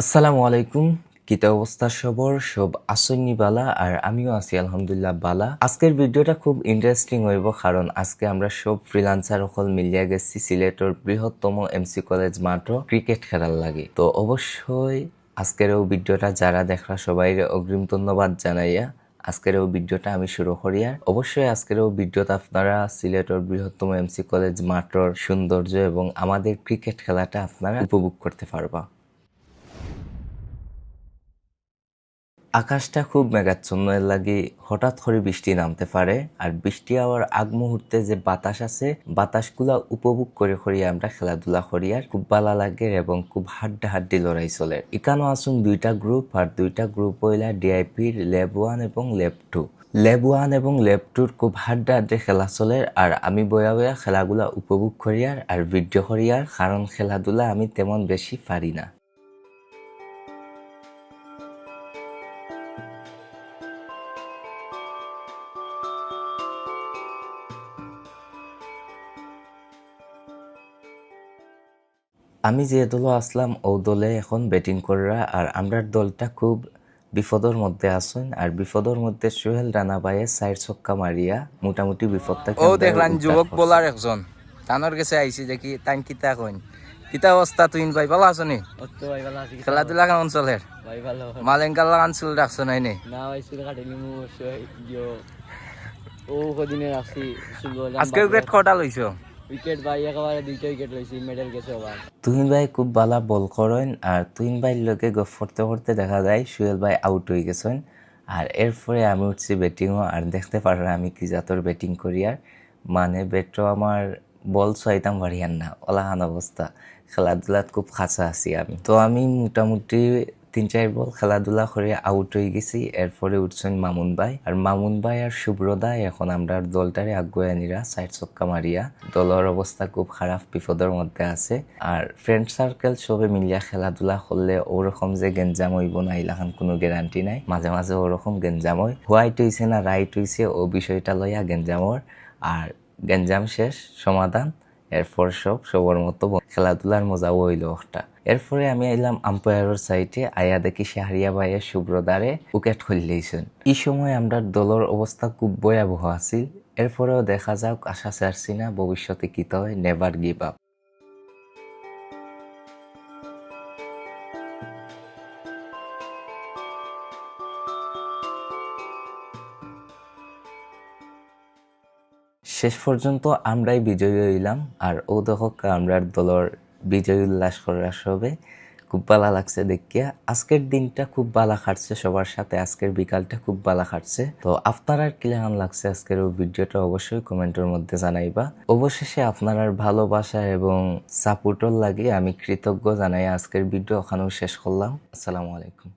আসসালামু আলাইকুম। কিতা অবস্থা সবর? সব আসন্নি বালা, আর আমিও আছি, আলহামদুলিল্লাহ, বালা। আজকের ভিডিওটা খুব ইন্টারেস্টিং হইব, কারণ আজকে আমরা সব ফ্রিলান্সার সকল মিলিয়া গেছি সিলেটর বৃহত্তম এমসি কলেজ মাঠও ক্রিকেট খেলার লাগে। তো অবশ্যই আজকের এই ভিডিওটা যারা দেখরা সবাই অগ্রিম ধন্যবাদ জানাইয়া আজকের এই ভিডিওটা আমি শুরু করি, আর অবশ্যই আজকের এই ভিডিওতে আপনারা সিলেটের বৃহত্তম এমসি কলেজ মাঠর সৌন্দর্য এবং আমাদের ক্রিকেট খেলাটা আপনারা উপভোগ করতে পারবা। আকাশটা খুব মেঘাচ্ছন্ন লাগে হঠাৎ করে বৃষ্টি নামতে পারে, আর বৃষ্টি হওয়ার আগ মুহূর্তে যে বাতাস আছে, বাতাসগুলা উপভোগ করে করি আমরা খেলাধুলা করি, আর খুব ভালো লাগে এবং খুব হাড্ডা হাড্ডি লড়াই চলে। এখানেও আসুন দুইটা গ্রুপ আর দুইটা গ্রুপ হইলা ডিআইপির লেব ওয়ান এবং লেব টু লেব ওয়ান এবং লেব টুর খুব হাড্ডা হাড্ডে খেলা চলে, আর আমি বয়া বয়া খেলাগুলা উপভোগ করি, আর ভিডিও করি, আর কারণ খেলাধুলা আমি তেমন বেশি পারি না। আমি যে দলে আসলাম ও দলে এখন ব্যাটিং করা আর আমরার দলটা খুব বিপদের মধ্যে আছেন। আর বিপদের মধ্যে সোহেল রানা ভাইয়ে সাইড ছক্কা মারিয়া মোটামুটি বিপদটা ও দেখলাম যুবক বোলার একজন। তানোর কাছে আইছি দেখি তাইন কিতা কইন? কিতা অবস্থা তুই ভাই ভালো আছো নি? অত ভাই ভালো আছি খেলাধুলা কেমন চলে? ভাই ভালো। মালেঙ্কাল আনছিল ডাকছো নাই নি? না ভাই চুল কাটিনি মু ও কদিনে রাখছি চুল আজকে উইকেট কটা লইছো? উইকেট ভাই, একেবারে দুইটা উইকেট লইছি মেডেল গেছে ওভার তুহিন ভাই খুব ভালো বল করেন আর তুহিন ভাইয়ের লোকে গফ করতে করতে দেখা যায়, সুহেল ভাই আউট হয়ে গেছেন। আর এরপরে আমি উঠছি ব্যাটিংও আর দেখতে পারেন আমি কি জাতর ব্যাটিং করি আর মানে ব্যাটও আমার বল চাইতাম বাড়িয়ার না ওলাহান অবস্থা খেলাধুলাত খুব খাঁচা আছি আমি। তো আমি মোটামুটি তিন চার বল খেলাধুলা করে আউট হয়ে গেছি। এরপরে উঠছেন মামুন ভাই। আর মামুন ভাই আর শুভ্রদা এখন আমরা দলটারে আগুয়ে নিরা, সাইড চক্কা মারিয়া। দলের অবস্থা খুব খারাপ, বিপদের মধ্যে আছে। আর ফ্রেন্ড সার্কেল সবে মিলিয়া খেলাধুলা করলে ওরকম যে গেঞ্জাম হইব না ইলাখান কোনো গ্যারান্টি নাই। মাঝে মাঝে ওরকম গেঞ্জাম হয়। হোয়াইট হইছে না রাইট হইছে, ও বিষয়টা লইয়া গেঞ্জামর আর গেঞ্জাম শেষ, সমাধান। এরপর সব সবার মতো খেলাধুলার মজা হইল ওটা এরপরে আমি আইলাম আম্পায়ারের সাইটে আয়া দেখি শাহরিয়া ভাইয়ের শুভ্রদারে উইকেট খুললেইছেন। এই সময় আমরা দলের অবস্থা খুব ভয়াবহ আছিল। এরপরেও দেখা যাক, আশা ছাড়ছি না, ভবিষ্যতে কি হয় নেভার গিভ আপ শেষ পর্যন্ত আমরাই বিজয়ী হইলাম। আর ও দশক আমরার দলের বিজয় উল্লাস করার সবে খুব ভালো লাগছে দেখিয়া। আজকের দিনটা খুব ভালো খাটছে সবার সাথে। আজকের বিকালটা খুব ভালো খাটছে। তো আপনারা কিলান লাগছে আজকের ওই ভিডিওটা অবশ্যই কমেন্টের মধ্যে জানাইবা। অবশেষে আপনার ভালোবাসা এবং সাপোর্টর লাগে আমি কৃতজ্ঞ জানাই আজকের ভিডিও ওখানেও শেষ করলাম। আসসালামু আলাইকুম।